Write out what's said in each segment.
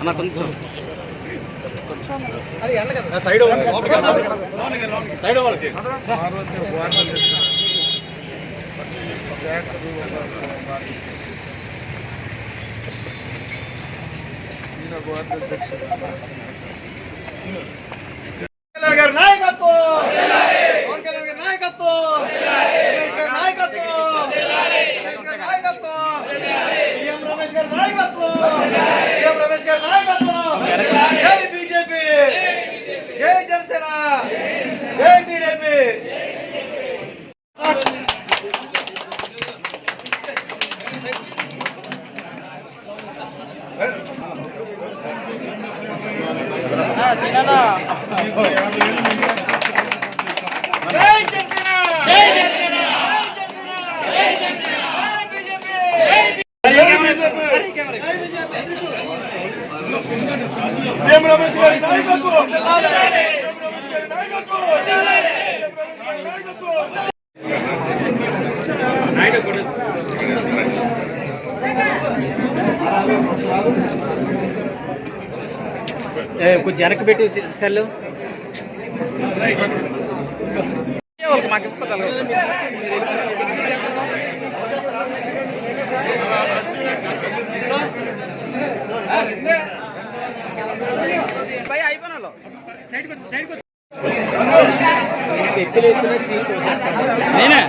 అన్న కొంచెం. Side side వాళ్ళకి గారి నాయకత్వం పవన్ కళ్యాణ్ గారి నాయకత్వం రమేష్ గారి నాయకత్వం రమేష్ గారి నాయకత్వం సీఎం రమేష్ గారి నాయకత్వం. సీఎం రమేష్ గారి నాయకత్వం. జై బీజేపీ. జై జనసేన. జై టీడీపీ సీఎం రమేష్ గారి నాయకత్వం కొంచెం వెనక్కి పెట్టి సెల్ మాకు తోసేస్తాను నేనే.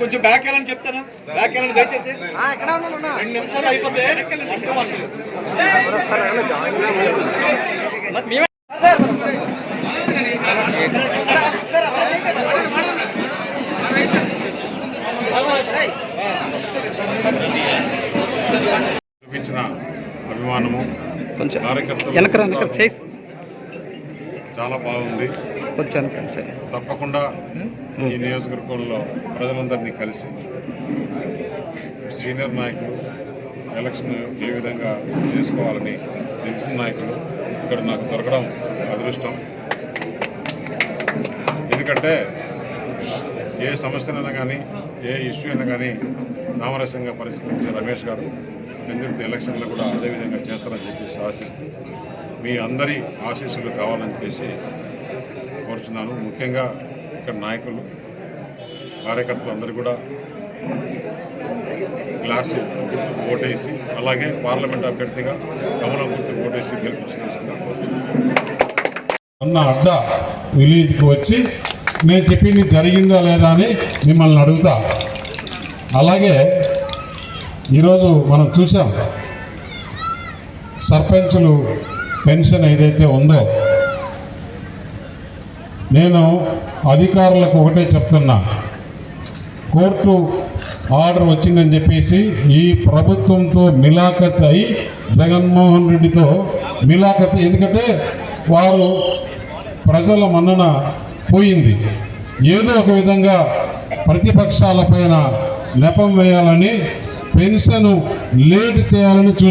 కొంచెం బ్యాక్ వెళ్ళని చెప్తాను. బ్యాక్ వెళ్ళండి దయచేసి. రెండు నిమిషాలు అయిపోతే అభిమానము. కొంచెం వెనకరా చాలా బాగుంది. చేయి. తప్పకుండా ఈ నియోజకవర్గంలో ప్రజలందరినీ కలిసి సీనియర్ నాయకులు ఎలక్షన్ ఏ విధంగా చేసుకోవాలని తెలిసిన నాయకులు ఇక్కడ నాకు దొరకడం అదృష్టం. ఎందుకంటే ఏ సమస్యనైనా కానీ ఏ ఇష్యూ అయినా కానీ సామరస్యంగా పరిష్కరించే రమేష్ గారు ఎందుకంటే ఎలక్షన్లో కూడా అదేవిధంగా చేస్తారని చెప్పేసి ఆశిస్తూ మీ అందరి ఆశీస్సులు కావాలని చెప్పేసి కోరుచున్నాను. ముఖ్యంగా ఇక్కడ నాయకులు కార్యకర్తలు అందరూ కూడా గ్లాసు గుర్తుకు ఓటేసి అలాగే పార్లమెంట్ అభ్యర్థిగా కమలం గుర్తుకు ఓటేసి గెలిపించాల్సిందిగా అన్న అడ్డ విలేజ్కి వచ్చి నేను చెప్పింది జరిగిందా లేదా అని మిమ్మల్ని అడుగుతా. అలాగే ఈరోజు మనం చూసాం సర్పంచులు పెన్షన్ ఏదైతే ఉందో. నేను అధికారులకు ఒకటే చెప్తున్నా కోర్టు ఆర్డర్ వచ్చిందని చెప్పేసి ఈ ప్రభుత్వంతో మిలాఖత్ అయి జగన్మోహన్ రెడ్డితో మిలాఖత్ ఎందుకంటే వారు ప్రజల మన్నన పోయింది. ఏదో ఒక విధంగా ప్రతిపక్షాలపైన నెపం వేయాలని పెన్షన్ లేట్ చేయాలని చూ